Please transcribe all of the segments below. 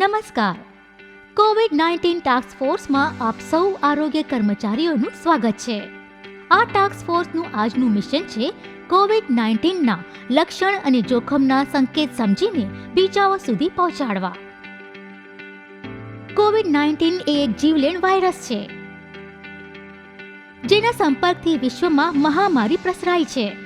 નમસ્કાર. Covid nineteen task ફોર્સમાં આપ સૌ આરોગ્ય કર્મચારીઓનું સ્વાગત છે. આ ટાસ્ક ફોર્સનું આજનું મિશન છે કોવિડ નાઇન્ટીનના લક્ષણ અને જોખમના સંકેત સમજીને બીજાઓ સુધી પહોંચાડવા. કોવિડ નાઇન્ટીન એ એક જીવલેણ વાયરસ છે. જેના સંપર્કથી વિશ્વમાં મહામારી પ્રસરાઈ છે.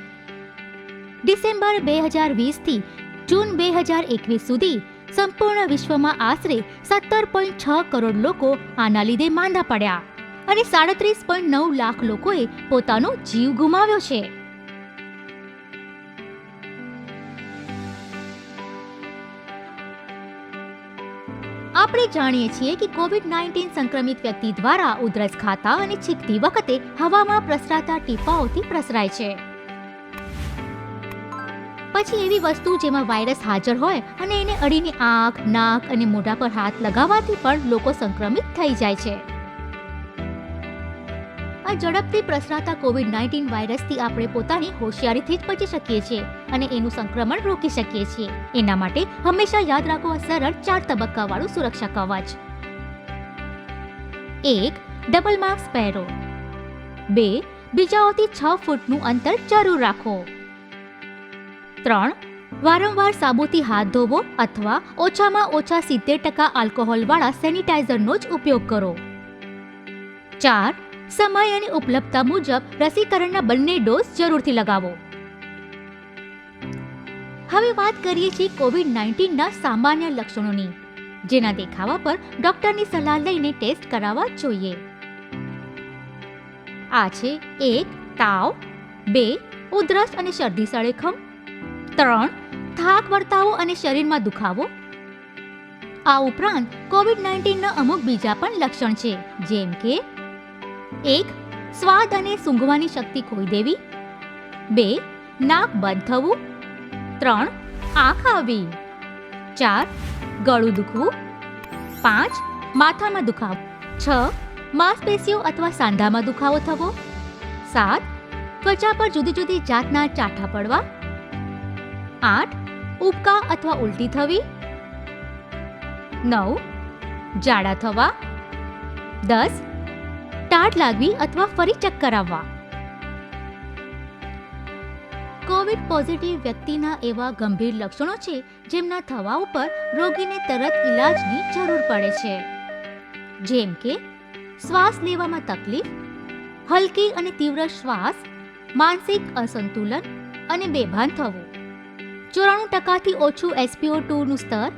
ડિસેમ્બર બે હજાર વીસથી જૂન બે હજાર એકવીસ સુધી સંપૂર્ણ વિશ્વમાં આશરે સત્તર પોઈન્ટ છ કરોડ લોકો આના લીધે માંદા પડ્યા અને સાડત્રીસ પોઈન્ટ નવ લાખ લોકોએ પોતાનો જીવ ગુમાવ્યો છે. આપણે જાણીએ છીએ કે કોવિડ નાઇન્ટીન સંક્રમિત વ્યક્તિ દ્વારા ઉધરસ ખાતા અને છીંકતી વખતે હવામાં પ્રસરાતા ટીપાઓથી પ્રસરાય છે. પછી એવી વસ્તુ જેમાં વાયરસ હાજર હોય અને એને અડીને આંખ, નાક અને મોઢા પર હાથ લગાવવાથી પણ લોકો સંક્રમિત થઈ જાય છે. આ ઝડપથી પ્રસરાતા કોવિડ નાઇન્ટીન વાયરસથી આપણે પોતાની હોશિયારીથી જ બચી શકીએ છીએ અને એનું સંક્રમણ રોકી શકીએ છીએ. એના માટે હંમેશા યાદ રાખો આ સરળ ચાર તબક્કાવાળું સુરક્ષા કવચ. એક ડબલ માસ્ક પહેરો. બે, બીજાઓથી છ ફૂટનું અંતર જરૂર રાખો. ત્રણ, વારંવાર સાબુથી હાથ ધોવો અથવા ઓછામાં ઓછા સિત્તેર ટકા આલ્કોહોલવાળા સેનિટાઈઝરનો જ ઉપયોગ કરો. ચાર, સમય અને ઉપલબ્ધતા મુજબ રસીકરણના બંને ડોઝ જરૂરથી લગાવો. હવે વાત કરીએ છીએ કોવિડ નાઇન્ટીનના સામાન્ય લક્ષણોની, જેના દેખાવા પર ડોક્ટરની સલાહ લઈને ટેસ્ટ કરાવવા જોઈએ. આ છે એક, તાવ, બે, ઉધરસ અને શરદી, સળેખમ ત્રણ, થાક વર્તાવો અને શરીરમાં દુખાવો. આ ઉપરાંત કોવિડ નાઇન્ટીનના અમુક બીજા પણ લક્ષણ છે, જેમ કે એક, સ્વાદ અને સૂંઘવાની શક્તિ ખોઈ દેવી. બે, નાક બંધ થવું. ત્રણ, આંખ આવી. ચાર, ગળું દુખવું. પાંચ, માથામાં દુખાવો. છ, માંસપેશીઓ અથવા સાંધામાં દુખાવો થવો. સાત, ત્વચા પર જુદી જુદી જાતના ચાઠા પડવા. આઠ, ઉબકા અથવા ઉલટી થવી? નવ, જાડા થવા? દસ, ટાઢ લાગવી અથવા ફરી ચક્કર આવવા? કોવિડ પોઝિટિવ વ્યક્તિના એવા ગંભીર લક્ષણો છે, જેમના થવા ઉપર રોગીને તરત ઇલાજની જરૂર પડે છે. જેમ કે, શ્વાસ લેવામાં તકલીફ, હલકી અને તીવ્ર શ્વાસ, માનસિક અસંતુલન અને બેભાન થવું. ચોરાણું ટકાથી ઓછું એસપીઓ ટુનું સ્તર,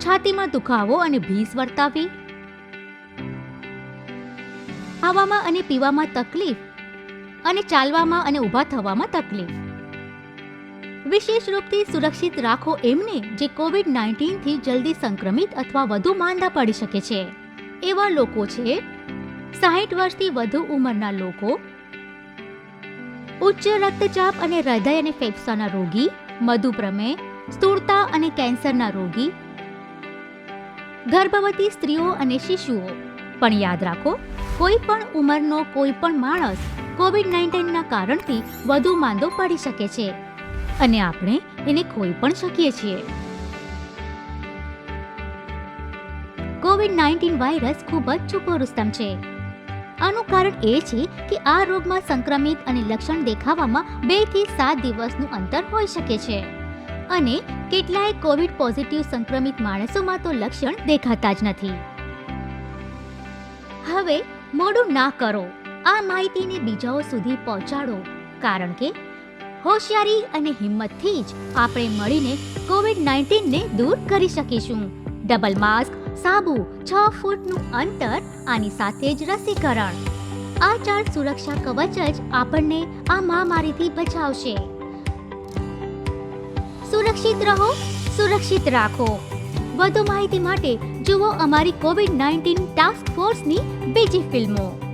છાતીમાં દુખાવો અને ભીસ વર્તાવી. ખાવામાં અને પીવામાં તકલીફ અને ચાલવામાં અને ઊભા થવામાં તકલીફ. વિશેષ રૂપથી સુરક્ષિત રાખો એમને જે કોવિડ નાઇન્ટીનથી જલ્દી સંક્રમિત અથવા વધુ માંદા પડી શકે છે. એવા લોકો છે સાહીઠ વર્ષથી વધુ ઉંમરના લોકો. ઉચ્ચ રક્તચાપ અને હૃદય અને ફેફસાના રોગી મધુપ્રમેહ સ્થૂળતા અને કેન્સરના રોગી, ગર્ભવતી સ્ત્રીઓ અને શિશુઓ. પણ યાદ રાખો, કોઈ પણ ઉંમરનો કોઈ પણ માણસ કોવિડ નાઇન્ટીનના કારણથી વધુ માંદો પડી શકે છે. અને આપણે એને ખોઈ પણ શકીએ છીએ. કોવિડ નાઇન્ટીન વાયરસ ખૂબ જ છુપો રુસ્તમ છે. આનું કારણ એ છે કે આ રોગમાં સંક્રમિત અને લક્ષણ દેખાવામાં બેથી સાત દિવસનું અંતર હોઈ શકે છે. અને કેટલાય કોવિડ પોઝિટિવ સંક્રમિત માણસોમાં તો લક્ષણ દેખાતા જ નથી. હવે મોડું ના કરો. આ માહિતીને બીજાઓ સુધી પહોંચાડો. કારણ કે હોશિયારી અને હિંમતથી જ આપણે મળીને કોવિડ નાઇન્ટીનને દૂર કરી શકીશું. ડબલ માસ્ક સાબુ, છ ફૂટનું અંતર આની સાથે જ રસીકરણ. આ ચાર સુરક્ષા કવચ જ આપણને આ મહામારીથી બચાવશે. સુરક્ષિત રહો, સુરક્ષિત રાખો. વધુ માહિતી માટે જુઓ અમારી કોવિડ નાઇન્ટીન ટાસ્ક ફોર્સની બીજી ફિલ્મો.